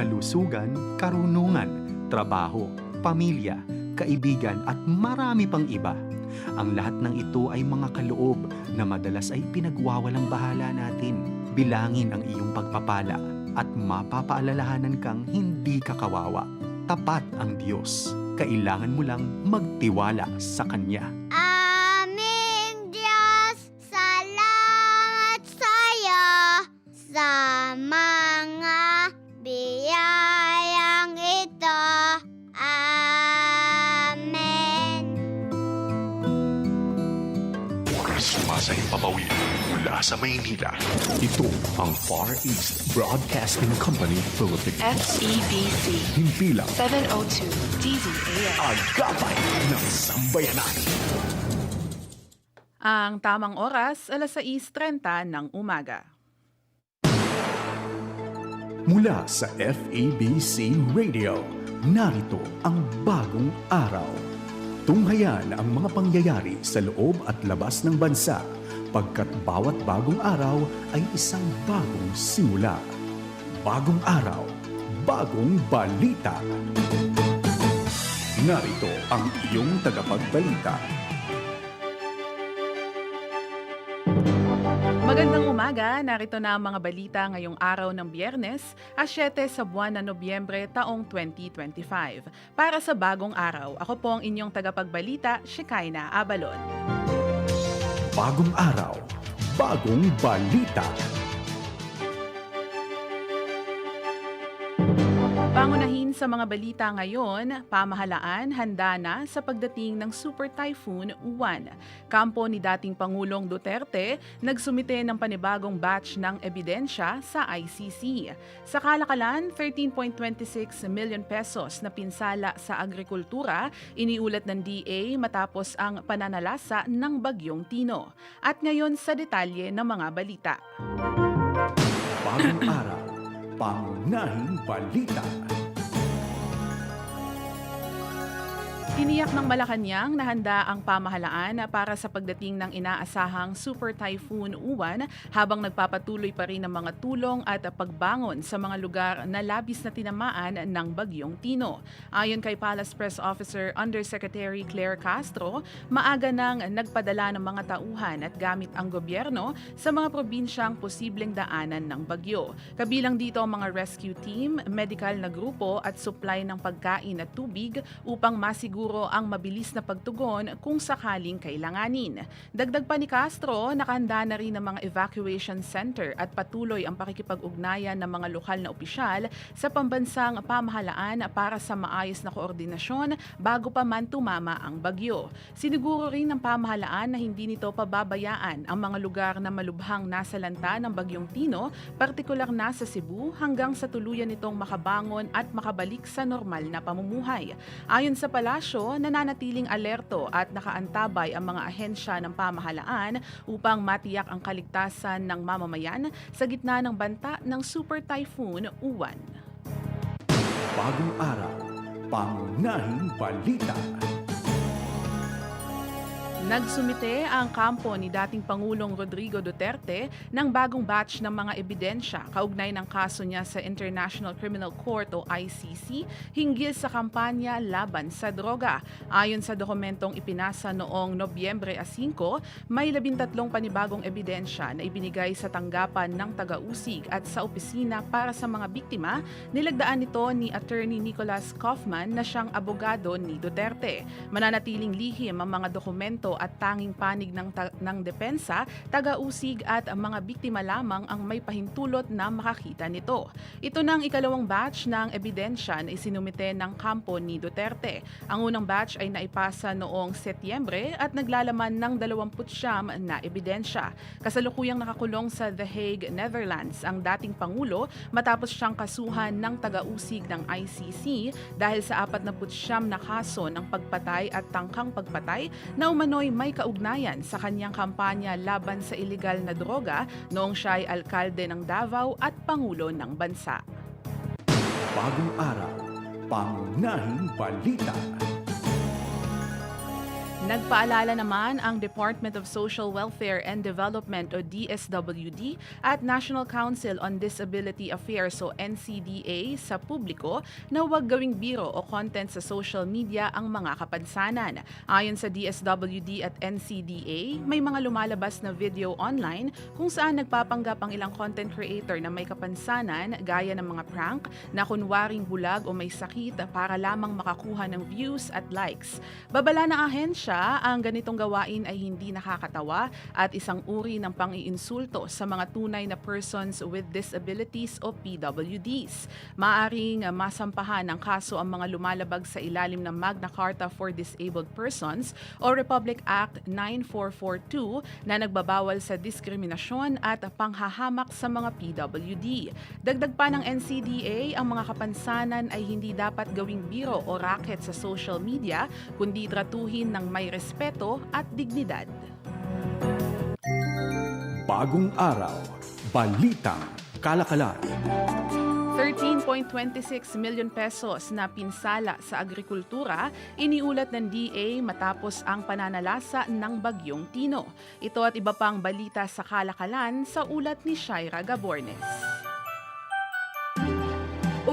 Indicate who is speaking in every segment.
Speaker 1: kalusugan, karunungan, trabaho, pamilya, kaibigan at marami pang iba. Ang lahat ng ito ay mga kaloob na madalas ay pinagwawalang bahala natin. Bilangin ang iyong pagpapala at mapapaalalahanan kang hindi ka kawawa. Tapat ang Diyos. Kailangan mo lang magtiwala sa Kanya.
Speaker 2: Aming Diyos, salamat sa mga
Speaker 3: mula sa Maynila. Ito ang Far East Broadcasting Company Philippines.
Speaker 4: FEBC
Speaker 3: Himpilang
Speaker 4: 702 DZAM.
Speaker 3: agapay ng sambayanan.
Speaker 5: Ang tamang oras, alas 6.30 ng umaga.
Speaker 3: Mula sa FEBC Radio, narito ang bagong araw. Tunghayan ang mga pangyayari sa loob at labas ng bansa pagkat bawat bagong araw ay isang bagong simula. Bagong araw, bagong balita. Narito ang iyong tagapagbalita.
Speaker 5: Magandang umaga, narito na ang mga balita ngayong araw ng biyernes, as 7 sa buwan ng Nobyembre taong 2025. Para sa bagong araw, ako po ang inyong tagapagbalita, Shekinah Abalon.
Speaker 3: Bagong araw, bagong balita.
Speaker 5: Sa mga balita ngayon, pamahalaan handa na sa pagdating ng Super Typhoon Uwan. Kampo ni dating Pangulong Duterte nagsumite ng panibagong batch ng ebidensya sa ICC. Sa kalakalan, 13.26 million pesos na pinsala sa agrikultura, iniulat ng DA matapos ang pananalasa ng Bagyong Tino. At ngayon sa detalye ng mga balita.
Speaker 3: Bagong araw, pangunahing balita.
Speaker 5: Tiniyak ng Malacanang na handa ang pamahalaan para sa pagdating ng inaasahang Super Typhoon Uwan habang nagpapatuloy pa rin ang mga tulong at pagbangon sa mga lugar na labis na tinamaan ng Bagyong Tino. Ayon kay Palace Press Officer Undersecretary Claire Castro, maaga nang nagpadala ng mga tauhan at gamit ang gobyerno sa mga probinsyang posibleng daanan ng bagyo. Kabilang dito ang mga rescue team, medical na grupo at supply ng pagkain at tubig upang masiguro ang mabilis na pagtugon kung sakaling kailanganin. Dagdag pa ni Castro, nakahanda na rin ang mga evacuation center at patuloy ang pakikipag-ugnayan ng mga lokal na opisyal sa pambansang pamahalaan para sa maayos na koordinasyon bago pa man tumama ang bagyo. Siniguro rin ng pamahalaan na hindi nito pababayaan ang mga lugar na malubhang nasa lanta ng bagyong Tino, partikular na sa Cebu hanggang sa tuluyan nitong makabangon at makabalik sa normal na pamumuhay. Ayon sa palasyo, nananatiling alerto at nakaantabay ang mga ahensya ng pamahalaan upang matiyak ang kaligtasan ng mamamayan sa gitna ng banta ng Super Typhoon Uwan.
Speaker 3: Bagong araw, pangunahing balita.
Speaker 5: Nagsumite ang kampo ni dating Pangulong Rodrigo Duterte ng bagong batch ng mga ebidensya kaugnay ng kaso niya sa International Criminal Court o ICC hinggil sa kampanya laban sa droga. Ayon sa dokumentong ipinasa noong Nobyembre 5, may labintatlong panibagong ebidensya na ibinigay sa tanggapan ng taga-usig at sa opisina para sa mga biktima. Nilagdaan nito ni Attorney Nicholas Kaufman na siyang abogado ni Duterte. Mananatiling lihim ang mga dokumento at tanging panig ng, ta- ng depensa, taga-usig at ang mga biktima lamang ang may pahintulot na makakita nito. Ito ng ikalawang batch ng ebidensya na isinumite ng kampo ni Duterte. Ang unang batch ay naipasa noong Setyembre at naglalaman ng 29 na ebidensya. Kasalukuyang nakakulong sa The Hague, Netherlands ang dating Pangulo matapos siyang kasuhan ng taga-usig ng ICC dahil sa 49 na kaso ng pagpatay at tangkang pagpatay na umano'y may kaugnayan sa kanyang kampanya laban sa ilegal na droga noong siya ay alkalde ng Davao at Pangulo ng bansa.
Speaker 3: Bagong araw, pangunahing balita.
Speaker 5: Nagpaalala naman ang Department of Social Welfare and Development o DSWD at National Council on Disability Affairs o NCDA sa publiko na huwag gawing biro o content sa social media ang mga kapansanan. Ayon sa DSWD at NCDA, may mga lumalabas na video online kung saan nagpapanggap ang ilang content creator na may kapansanan gaya ng mga prank na kunwaring bulag o may sakit para lamang makakuha ng views at likes. Babala ng ahensya, ang ganitong gawain ay hindi nakakatawa at isang uri ng pang-iinsulto sa mga tunay na persons with disabilities o PWDs. Maaring masampahan ng kaso ang mga lumalabag sa ilalim ng Magna Carta for Disabled Persons o Republic Act 9442 na nagbabawal sa diskriminasyon at panghahamak sa mga PWD. Dagdag pa ng NCDA, ang mga kapansanan ay hindi dapat gawing biro o racket sa social media, kundi tratuhin ng may respeto at dignidad.
Speaker 3: Bagong araw, balitang kalakalan.
Speaker 5: 13.26 million pesos na pinsala sa agrikultura iniulat ng DA matapos ang pananalasa ng bagyong Tino. Ito at iba pang balita sa kalakalan sa ulat ni Shaira Gabornes.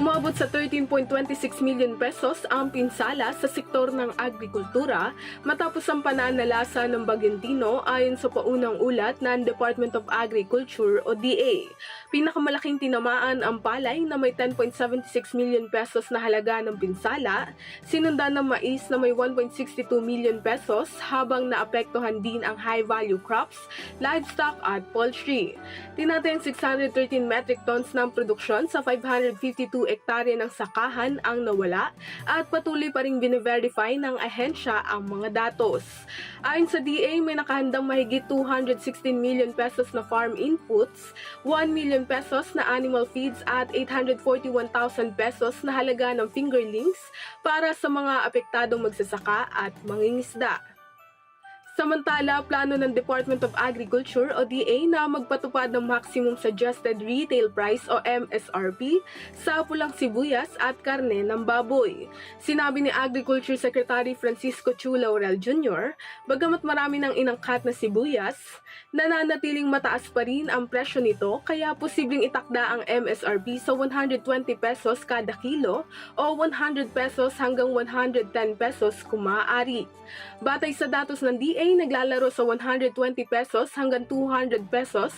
Speaker 6: Umabot sa 13.26 million pesos ang pinsala sa sektor ng agrikultura matapos ang pananalasa ng Bagyentino ayon sa paunang ulat ng Department of Agriculture o DA. Pinakamalaking tinamaan ang palay na may 10.76 million pesos na halaga ng pinsala, sinundan ng mais na may 1.62 million pesos habang naapektuhan din ang high-value crops, livestock at poultry. Tinatayang 613 metric tons ng produksyon sa 552 ektarya ng sakahan ang nawala at patuloy pa rin bine-verify ng ahensya ang mga datos. Ayon sa DA, may nakahandang mahigit 216 million pesos na farm inputs, 1 million pesos na animal feeds at 841,000 pesos na halaga ng fingerlings para sa mga apektadong magsasaka at mangingisda. Samantala, plano ng Department of Agriculture o DA na magpatupad ng Maximum Suggested Retail Price o MSRP sa pulang sibuyas at karne ng baboy. Sinabi ni Agriculture Secretary Francisco Chu Laurel Jr., bagamat marami ng inangkat na sibuyas, nananatiling mataas pa rin ang presyo nito kaya posibleng itakda ang MSRP sa 120 pesos kada kilo o 100 pesos hanggang 110 pesos kung maaari. Batay sa datos ng DA, naglalaro sa 120 pesos hanggang 200 pesos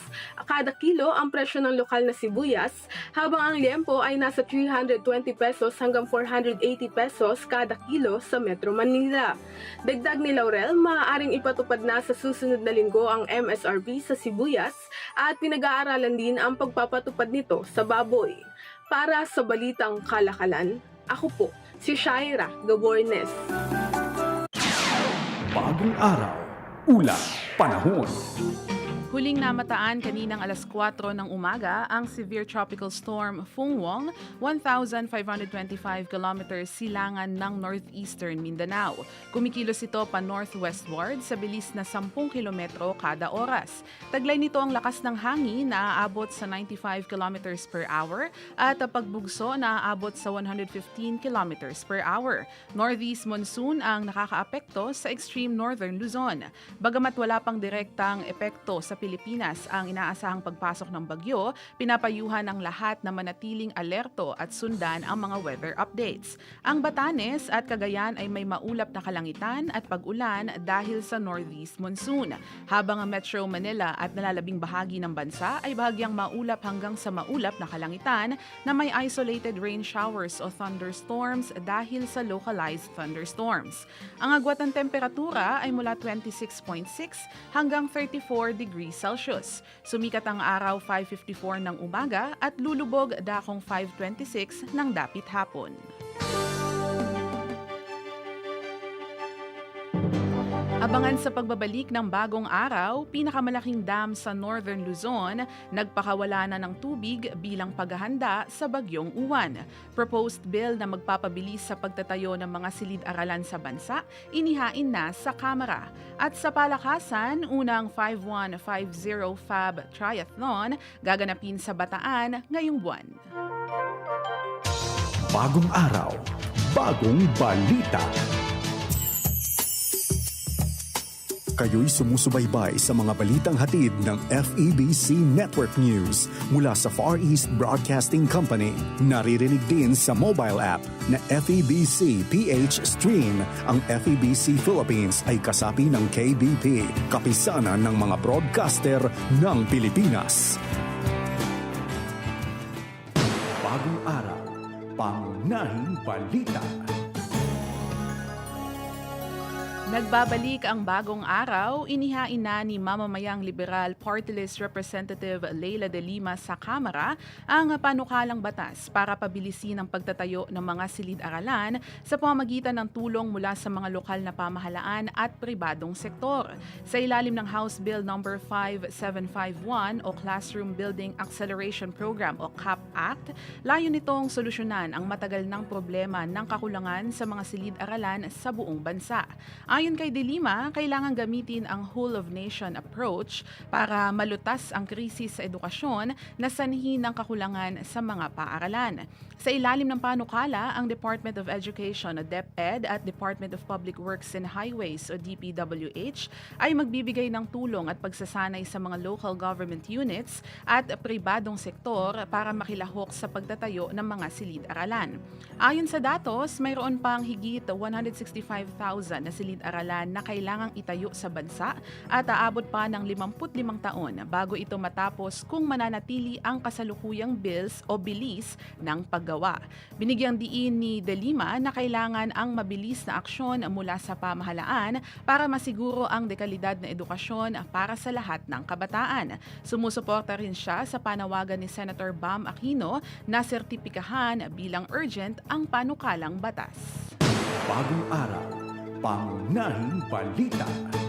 Speaker 6: kada kilo ang presyo ng lokal na sibuyas, habang ang liempo ay nasa 320 pesos hanggang 480 pesos kada kilo sa Metro Manila. Dagdag ni Laurel, maaaring ipatupad na sa susunod na linggo ang MSRP sa sibuyas at pinag-aaralan din ang pagpapatupad nito sa baboy. Para sa Balitang Kalakalan, ako po, si Shaira Gabornes.
Speaker 3: Bagong araw, ulat, panahon.
Speaker 5: Huling namataan kaninang alas 4 ng umaga ang severe tropical storm Fungwong, 1,525 kilometers silangan ng northeastern Mindanao. Kumikilos ito pa northwestward sa bilis na 10 kilometro kada oras. Taglay nito ang lakas ng hangin na aabot sa 95 kilometers per hour at pagbugso na aabot sa 115 kilometers per hour. Northeast monsoon ang nakakaapekto sa extreme northern Luzon. Bagamat wala pang direktang epekto sa Pilipinas ang inaasahang pagpasok ng bagyo, pinapayuhan ng lahat na manatiling alerto at sundan ang mga weather updates. Ang Batanes at Cagayan ay may maulap na kalangitan at pag-ulan dahil sa northeast monsoon, habang ang Metro Manila at nalalabing bahagi ng bansa ay bahagyang maulap hanggang sa maulap na kalangitan na may isolated rain showers o thunderstorms dahil sa localized thunderstorms. Ang agwat ng temperatura ay mula 26.6 hanggang 34 degrees Celsius. Sumikat ang araw 5.54 ng umaga at lulubog dakong 5.26 ng dapit hapon. Abangan sa pagbabalik ng bagong araw, pinakamalaking dam sa Northern Luzon, nagpakawala na ng tubig bilang paghahanda sa bagyong uwan. Proposed bill na magpapabilis sa pagtatayo ng mga silid-aralan sa bansa, inihain na sa Kamara. At sa palakasan, unang 5150 FAB Triathlon gaganapin sa Bataan ngayong buwan.
Speaker 3: Bagong araw, bagong balita. Kayo'y sumusubaybay sa mga balitang hatid ng FEBC Network News mula sa Far East Broadcasting Company. Naririnig din sa mobile app na FEBC PH Stream. Ang FEBC Philippines ay kasapi ng KBP, kapisanan ng mga broadcaster ng Pilipinas. Bagong araw, pangunahing balita.
Speaker 5: Nagbabalik ang bagong araw, inihain na ni mamamayang liberal party list representative Leila de Lima sa Kamara ang panukalang batas para pabilisin ang pagtatayo ng mga silid-aralan sa pamamagitan ng tulong mula sa mga lokal na pamahalaan at pribadong sektor. Sa ilalim ng House Bill No. 5751 o Classroom Building Acceleration Program o CAP Act, layo nitong solusyonan ang matagal ng problema ng kakulangan sa mga silid-aralan sa buong bansa. Ayon kay De Lima, kailangan gamitin ang whole-of-nation approach para malutas ang krisis sa edukasyon na sanhi ng kakulangan sa mga paaralan. Sa ilalim ng panukala, ang Department of Education o DepEd at Department of Public Works and Highways o DPWH ay magbibigay ng tulong at pagsasanay sa mga local government units at pribadong sektor para makilahok sa pagtatayo ng mga silid-aralan. Ayon sa datos, mayroon pang higit 165,000 na silid-aralan na kailangang itayo sa bansa at aabot pa ng 55 taon bago ito matapos kung mananatili ang kasalukuyang bills o bilis ng paggawa. Binigyang diin ni De Lima na kailangan ang mabilis na aksyon mula sa pamahalaan para masiguro ang dekalidad na edukasyon para sa lahat ng kabataan. Sumusuporta rin siya sa panawagan ni Senator Bam Aquino na sertipikahan bilang urgent ang panukalang batas.
Speaker 3: Bagong araw, pangunahing balita.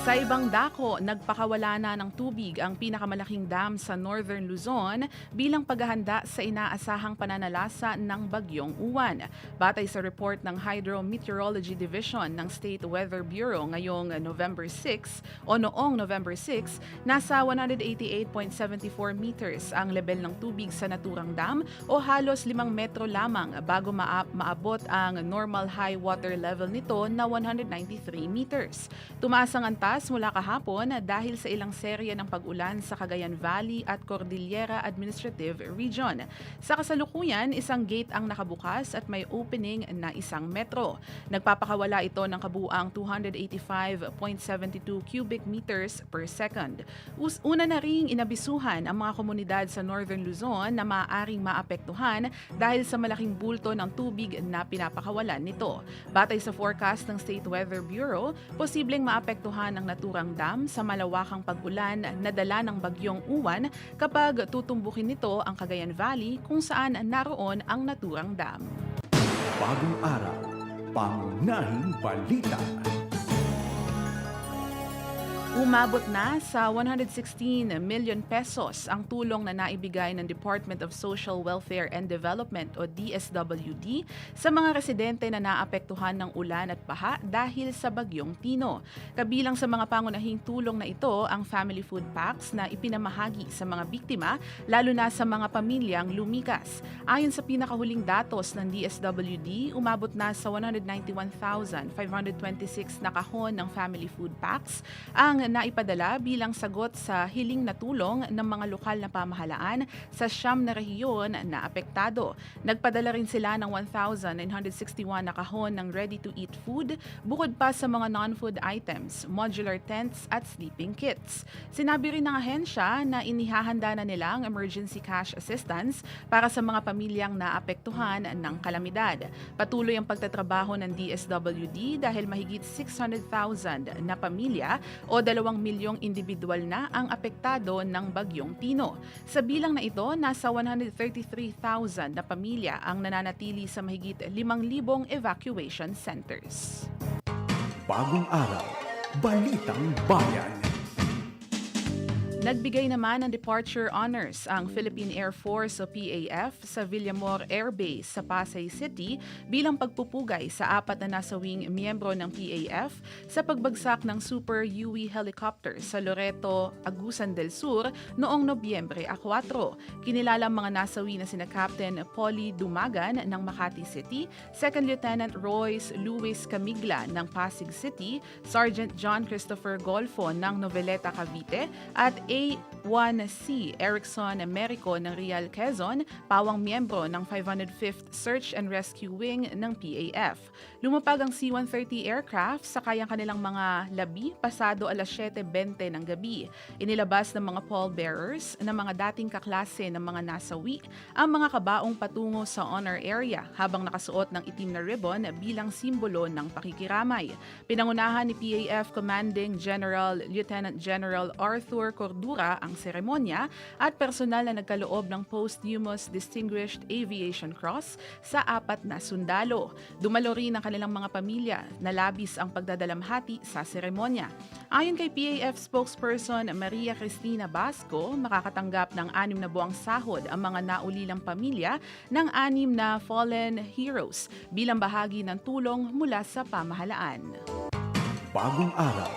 Speaker 5: Sa ibang dako, nagpakawala na ng tubig ang pinakamalaking dam sa Northern Luzon bilang paghahanda sa inaasahang pananalasa ng bagyong uwan. Batay sa report ng Hydrometeorology Division ng State Weather Bureau ngayong November 6 o noong November 6, nasa 188.74 meters ang level ng tubig sa naturang dam o halos 5 metro lamang bago maa- maabot ang normal high water level nito na 193 meters. Tumaas ang antas mula kahapon dahil sa ilang serye ng pag-ulan sa Cagayan Valley at Cordillera Administrative Region. Sa kasalukuyan, isang gate ang nakabukas at may opening na isang metro. Nagpapakawala ito ng kabuang 285.72 cubic meters per second. Una na ring inabisuhan ang mga komunidad sa Northern Luzon na maaaring maapektuhan dahil sa malaking bulto ng tubig na pinapakawalan nito. Batay sa forecast ng State Weather Bureau, posibleng maapektuhan ang naturang dam sa malawakang pag-ulan na dala ng bagyong uwan kapag tutumbukin nito ang Cagayan Valley kung saan naroon ang naturang dam.
Speaker 3: Bagong araw, pangunahing balita.
Speaker 5: Umabot na sa 116 million pesos ang tulong na naibigay ng Department of Social Welfare and Development o DSWD sa mga residente na naapektuhan ng ulan at baha dahil sa bagyong Tino. Kabilang sa mga pangunahing tulong na ito ang family food packs na ipinamahagi sa mga biktima lalo na sa mga pamilyang lumikas. Ayon sa pinakahuling datos ng DSWD, umabot na sa 191,526 na kahon ng family food packs ang naipadala bilang sagot sa hiling na tulong ng mga lokal na pamahalaan sa siyam na rehiyon na apektado. Nagpadala rin sila ng 1,961 na kahon ng ready-to-eat food bukod pa sa mga non-food items, modular tents at sleeping kits. Sinabi rin ng ahensya na inihahanda na nila ang emergency cash assistance para sa mga pamilyang naapektuhan ng kalamidad. Patuloy ang pagtatrabaho ng DSWD dahil mahigit 600,000 na pamilya o 2 milyong individual na ang apektado ng bagyong Tino. Sa bilang na ito, nasa 133,000 na pamilya ang nananatili sa mahigit 5,000 evacuation centers.
Speaker 3: Bagong araw, balitang bayan.
Speaker 5: Nagbigay naman ng departure honors ang Philippine Air Force o PAF sa Villamor Air Base sa Pasay City bilang pagpupugay sa apat na nasawing miyembro ng PAF sa pagbagsak ng Super UE helicopter sa Loreto, Agusan del Sur noong Nobyembre a 4. Kinilala mga nasawi na sina Captain Polly Dumagan ng Makati City, Second Lieutenant Royce Luis Camigla ng Pasig City, Sergeant John Christopher Golfo ng Noveleta, Cavite at eight A1C Erickson Merico ng Real Quezon, pawang miyembro ng 505th Search and Rescue Wing ng PAF. Lumapag ang C-130 aircraft sakay ang kanilang mga labi pasado alas 7.20 ng gabi. Inilabas ng mga pallbearers na mga dating kaklase ng mga nasawi ang mga kabaong patungo sa honor area habang nakasuot ng itim na ribbon bilang simbolo ng pakikiramay. Pinangunahan ni PAF Commanding General Lieutenant General Arthur Cordura ang seremonya at personal na nagkaloob ng posthumous Distinguished Aviation Cross sa apat na sundalo. Dumalo rin ang kanilang mga pamilya na labis ang pagdadalamhati sa seremonya. Ayon kay PAF spokesperson Maria Cristina Basco, makakatanggap ng anim na buwang sahod ang mga naulilang pamilya ng anim na fallen heroes bilang bahagi ng tulong mula sa pamahalaan.
Speaker 3: Bagong araw,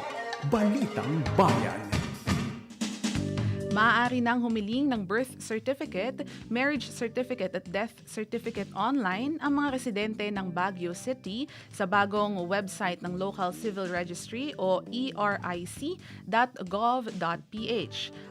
Speaker 3: Balitang Bayan.
Speaker 5: Maaari nang humiling ng birth certificate, marriage certificate at death certificate online ang mga residente ng Baguio City sa bagong website ng Local Civil Registry o eric.gov.ph.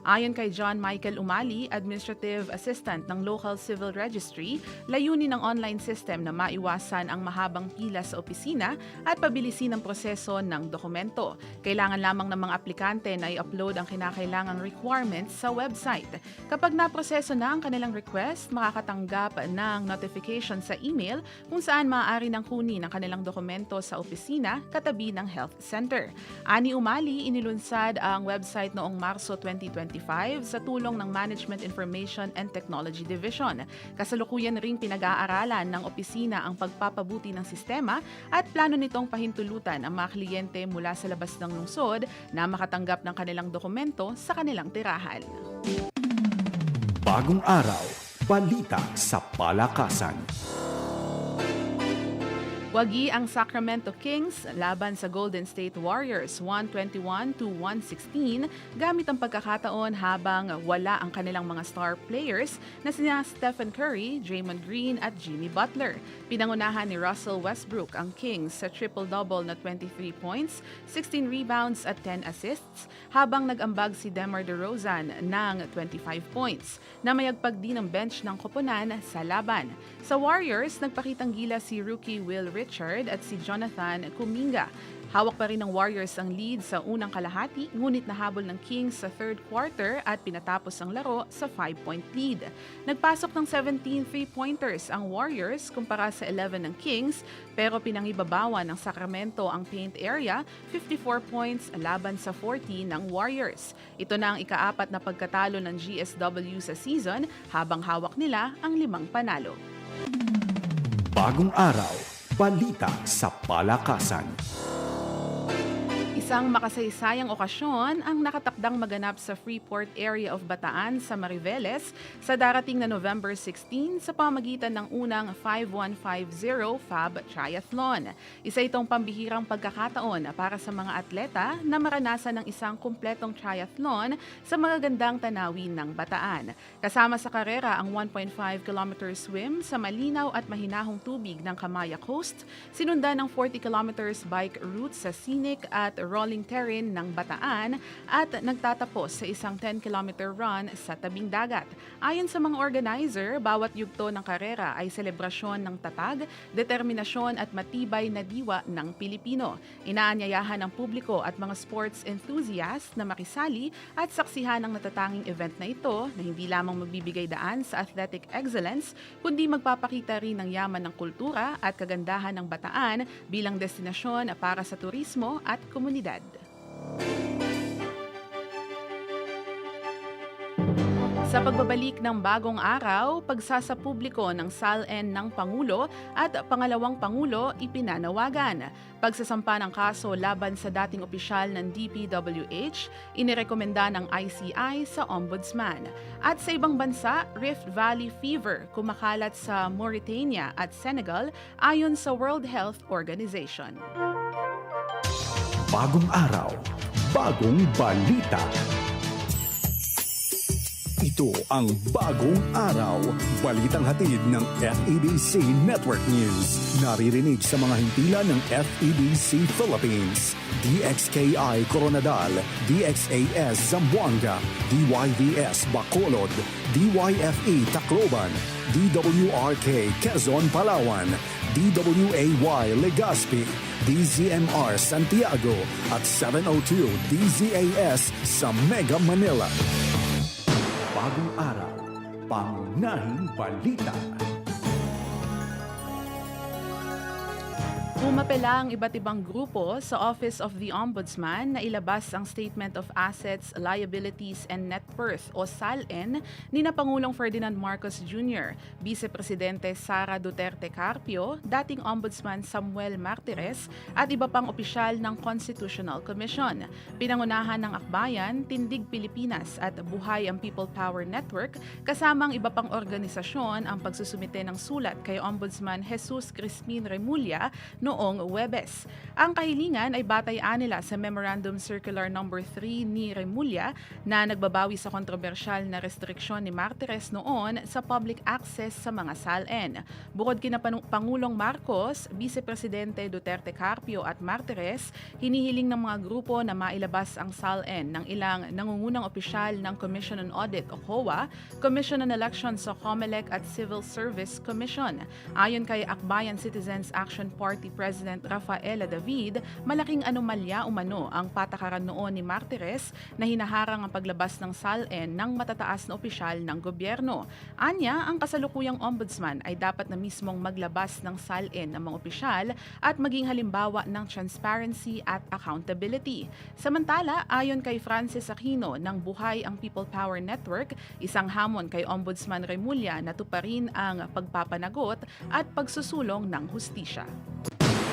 Speaker 5: Ayon kay John Michael Umali, Administrative Assistant ng Local Civil Registry, layunin ng online system na maiwasan ang mahabang pila sa opisina at pabilisin ang proseso ng dokumento. Kailangan lamang ng mga aplikante na i-upload ang kinakailangang requirements sa website. Kapag naproseso na ang kanilang request, makakatanggap ng notification sa email kung saan maaari nang kunin ang kanilang dokumento sa opisina katabi ng health center. Ani Umali, inilunsad ang website noong Marso 2025 sa tulong ng Management Information and Technology Division. Kasalukuyan ring pinag-aaralan ng opisina ang pagpapabuti ng sistema at plano nitong pahintulutan ang mga kliyente mula sa labas ng lungsod na makatanggap ng kanilang dokumento sa kanilang tirahan.
Speaker 3: Bagong araw, balita sa palakasan.
Speaker 5: Wagi ang Sacramento Kings laban sa Golden State Warriors 121 to 116 gamit ang pagkakataon habang wala ang kanilang mga star players na sina Stephen Curry, Draymond Green at Jimmy Butler. Pinangunahan ni Russell Westbrook ang Kings sa triple-double na 23 points, 16 rebounds at 10 assists habang nag-ambag si DeMar DeRozan ng 25 points. Namayagpag din ang bench ng koponan sa laban. Sa Warriors, nagpakitang gila si rookie Will Richard at si Jonathan Kuminga. Hawak pa rin ng Warriors ang lead sa unang kalahati, ngunit nahabol ng Kings sa third quarter at pinatapos ang laro sa 5-point lead. Nagpasok ng 17 three-pointers ang Warriors kumpara sa 11 ng Kings, pero pinangibabawan ng Sacramento ang paint area, 54 points laban sa 40 ng Warriors. Ito na ang ikaapat na pagkatalo ng GSW sa season habang hawak nila ang limang panalo.
Speaker 3: Bagong araw, balita sa palakasan.
Speaker 5: Isang makasaysayang okasyon ang nakatakdang maganap sa Freeport area of Bataan sa Mariveles sa darating na November 16 sa pamagitan ng unang 5150 FAB Triathlon. Isa itong pambihirang pagkakataon para sa mga atleta na maranasan ng isang kumpletong triathlon sa magagandang tanawin ng Bataan. Kasama sa karera ang 1.5 km swim sa malinaw at mahinahong tubig ng Kamaya Coast, sinundan ng 40 km bike route sa scenic at rolling terrain ng Bataan at nagtatapos sa isang 10-km run sa tabing dagat. Ayon sa mga organizer, bawat yugto ng karera ay selebrasyon ng tatag, determinasyon at matibay na diwa ng Pilipino. Inaanyayahan ng publiko at mga sports enthusiasts na makisali at saksihan ang natatanging event na ito na hindi lamang magbibigay daan sa athletic excellence, kundi magpapakita rin ng yaman ng kultura at kagandahan ng Bataan bilang destinasyon para sa turismo at komunidad. Sa pagbabalik ng bagong araw, pagsasapubliko ng SALN ng Pangulo at pangalawang Pangulo ipinanawagan. Pagsasampa ng kaso laban sa dating opisyal ng DPWH, inirekomenda ng ICI sa Ombudsman. At sa ibang bansa, Rift Valley Fever kumakalat sa Mauritania at Senegal ayon sa World Health Organization.
Speaker 3: Bagong araw, bagong balita. Ito ang Bagong Araw, balitang hatid ng FEBC Network News. Naririnig sa mga hintila ng FEBC Philippines, DXKI Coronadal, DXAS Zamboanga, DYVS Bacolod, DYFE Tacloban, DWRK Quezon Palawan, DWAY Legazpi, DZMR Santiago at 702 DZAS sa Mega Manila. Bagong araw, pangunahing balita.
Speaker 5: Pumapela ang iba't ibang grupo sa Office of the Ombudsman na ilabas ang Statement of Assets, Liabilities and Net Worth o SALN ni na Pangulong Ferdinand Marcos Jr., Vice Presidente Sara Duterte Carpio, dating Ombudsman Samuel Martires at iba pang opisyal ng Constitutional Commission. Pinangunahan ng Akbayan, Tindig Pilipinas at Buhay ang People Power Network kasamang iba pang organisasyon ang pagsusumite ng sulat kay Ombudsman Jesus Crispin Remulla noong Webes. Ang kahilingan ay batay nila sa Memorandum Circular No. 3 ni Remulla na nagbabawi sa kontrobersyal na restriksyon ni Martires noon sa public access sa mga SALN. Bukod kina Pangulong Marcos, Vice Presidente Duterte Carpio at Martires, hinihiling ng mga grupo na mailabas ang SALN ng ilang nangungunang opisyal ng Commission on Audit o COA, Commission on Elections sa COMELEC at Civil Service Commission. Ayon kay Akbayan Citizens Action Party President Rafaela David, malaking anomalya umano ang patakaran noon ni Martires na hinaharang ang paglabas ng SALN ng matataas na opisyal ng gobyerno. Anya, ang kasalukuyang ombudsman ay dapat na mismong maglabas ng SALN ng mga opisyal at maging halimbawa ng transparency at accountability. Samantala, ayon kay Francis Aquino ng Buhay ang People Power Network, isang hamon kay Ombudsman Remulla na tuparin ang pagpapanagot at pagsusulong ng hustisya.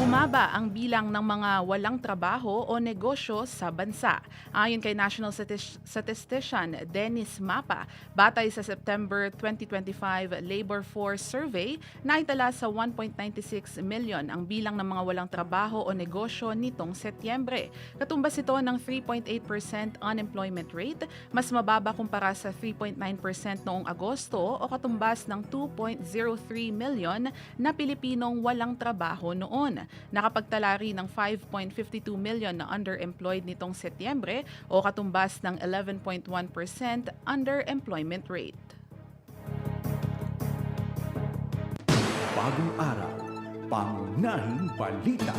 Speaker 5: Bumaba ang bilang ng mga walang trabaho o negosyo sa bansa. Ayon kay National Statis- Statistician Dennis Mapa, batay sa September 2025 Labor Force Survey, naitala sa 1.96 million ang bilang ng mga walang trabaho o negosyo nitong Setyembre. Katumbas ito ng 3.8% unemployment rate, mas mababa kumpara sa 3.9% noong Agosto o katumbas ng 2.03 million na Pilipinong walang trabaho noon. Nakapagtala rin ng 5.52 million na underemployed nitong Setyembre o katumbas ng 11.1% underemployment rate.
Speaker 3: Bagong araw, pangunahing balita.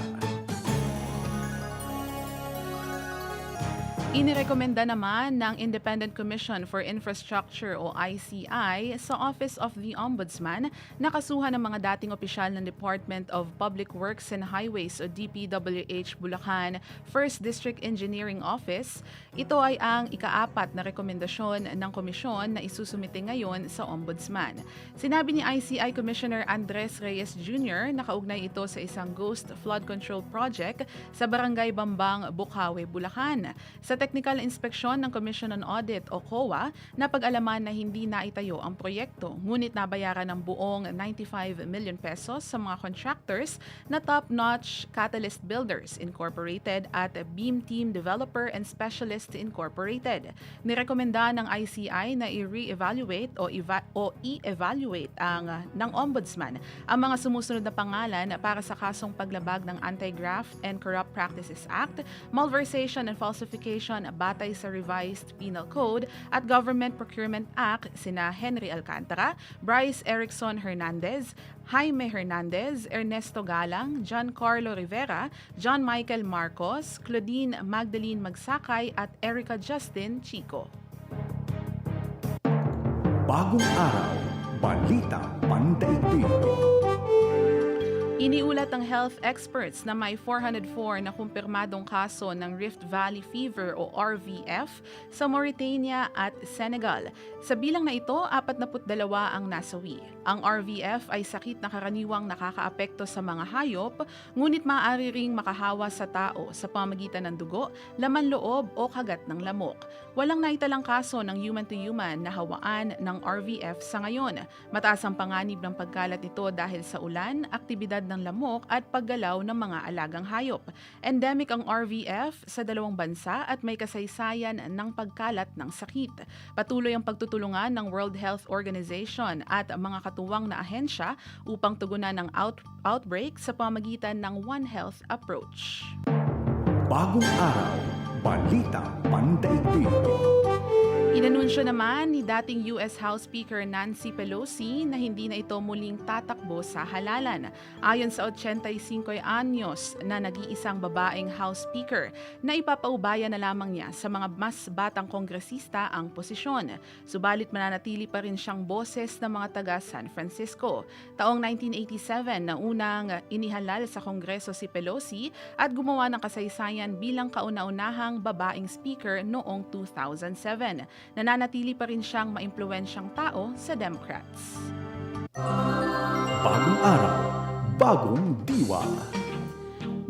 Speaker 5: Inirekomenda naman ng Independent Commission for Infrastructure o ICI sa Office of the Ombudsman na kasuhan ng mga dating opisyal ng Department of Public Works and Highways o DPWH Bulacan First District Engineering Office. Ito ay ang ikaapat na rekomendasyon ng komisyon na isusumite ngayon sa Ombudsman. Sinabi ni ICI Commissioner Andres Reyes Jr. na kaugnay ito sa isang ghost flood control project sa Barangay Bambang, Bukawe, Bulacan. Sa technical inspeksyon ng Commission on Audit o COA, napag-alaman na hindi naitayo ang proyekto ngunit nabayaran ng buong 95 million pesos sa mga contractors na Top-Notch Catalyst Builders Incorporated at Beam Team Developer and Specialist Incorporated. Nirekomenda ng ICI na i-re-evaluate o, eva- o i-evaluate ang ng Ombudsman ang mga sumusunod na pangalan para sa kasong paglabag ng Anti-Graft and Corrupt Practices Act, Malversation and Falsification batay sa Revised Penal Code at Government Procurement Act sina Henry Alcantara, Bryce Erickson Hernandez, Jaime Hernandez, Ernesto Galang, John Carlo Rivera, John Michael Marcos, Claudine Magdalene Magsakay at Erica Justin Chico.
Speaker 3: Bagong araw, balita pandaigdig.
Speaker 5: Iniulat ng health experts na may 404 na kumpirmadong kaso ng Rift Valley Fever o RVF sa Mauritania at Senegal. Sa bilang na ito, 42 ang nasawi. Ang RVF ay sakit na karaniwang nakakaapekto sa mga hayop, ngunit maaari ring makahawa sa tao sa pamagitan ng dugo, laman loob o kagat ng lamok. Walang naitalang kaso ng human-to-human na hawaan ng RVF sa ngayon. Mataas ang panganib ng pagkalat nito dahil sa ulan, aktibidad ng lamok at paggalaw ng mga alagang hayop. Endemic ang RVF sa dalawang bansa at may kasaysayan ng pagkalat ng sakit. Patuloy ang pagtutulungan ng World Health Organization at mga katuwang na ahensya upang tugunan ng out- outbreak sa pamagitan ng One Health approach.
Speaker 3: Bagong araw, balita pandaigdig.
Speaker 5: Inanunsyo naman ni dating US House Speaker Nancy Pelosi na hindi na ito muling tatakbo sa halalan. Ayon sa 85 anyos na nag-iisang babaeng House Speaker na ipapaubaya na lamang niya sa mga mas batang kongresista ang posisyon. Subalit mananatili pa rin siyang boses ng mga taga San Francisco. Taong 1987 na unang inihalal sa Kongreso si Pelosi at gumawa ng kasaysayan bilang kauna-unahang babaeng speaker noong 2007. Nananatili pa rin siyang maimpluwensyang tao sa Democrats.
Speaker 3: Bagong araw, bagong diwa.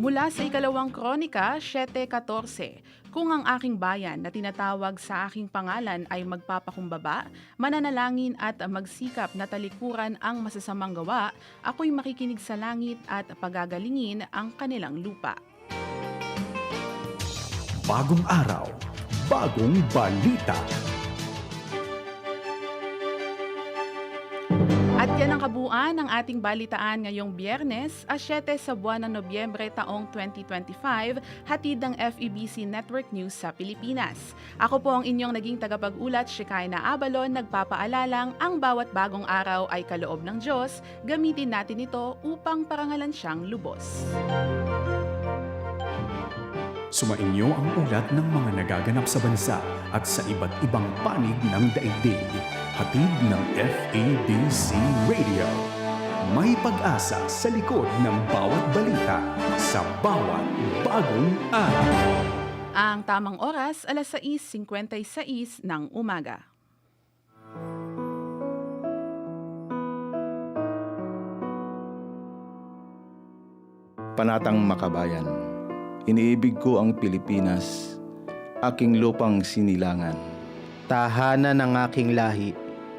Speaker 5: Mula sa ikalawang kronika, 7.14, Kung ang aking bayan na tinatawag sa aking pangalan ay magpapakumbaba, mananalangin at magsikap na talikuran ang masasamang gawa, ako'y makikinig sa langit at pagagalingin ang kanilang lupa.
Speaker 3: Bagong araw, bagong balita.
Speaker 5: At yan ang kabuuan ng ating balitaan ngayong biyernes, a 7 sa buwan ng Nobyembre taong 2025, hatid ng FEBC Network News sa Pilipinas. Ako po ang inyong naging tagapag-ulat, Shekinah Abalon, nagpapaalalang ang bawat bagong araw ay kaloob ng Diyos, gamitin natin ito upang parangalan siyang lubos.
Speaker 3: Sumainyo ang ulat ng mga nagaganap sa bansa at sa iba't ibang panig ng daigdig. Hatid ng FABC Radio. May pag-asa sa likod ng bawat balita sa bawat bagong araw.
Speaker 5: Ang tamang oras, alas 6.56 ng umaga.
Speaker 7: Panatang Makabayan. Iniibig ko ang Pilipinas, aking lupang sinilangan.
Speaker 8: tahanan ng aking lahi,